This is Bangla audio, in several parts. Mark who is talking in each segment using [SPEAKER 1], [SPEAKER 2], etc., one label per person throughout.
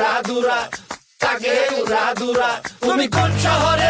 [SPEAKER 1] উড়া দুরা তাকে উড়া দুরা তুমি কোন
[SPEAKER 2] শহরে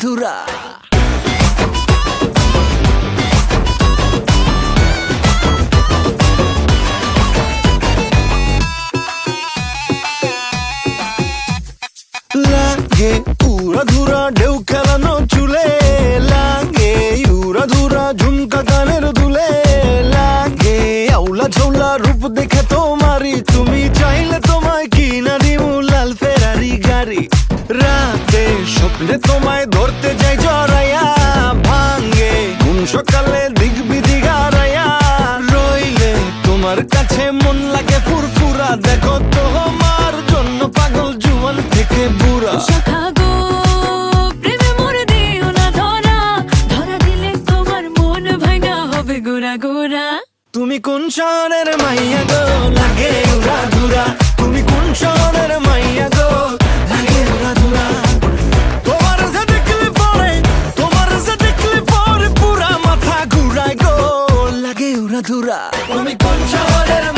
[SPEAKER 2] বন্ধুরা লাগে পুরা ধুরা ঢেউ খেলা দিগবিদিগারায়া। রইলে তোমার কাছে মন লাগে ফুরফুরা। দেখো তো তোমার জন্য পাগল জুয়ান থেকে বুড়া। তুমি কোন শহরের মাইয়া বন্ধুরা।
[SPEAKER 1] তুমি কোন শহরের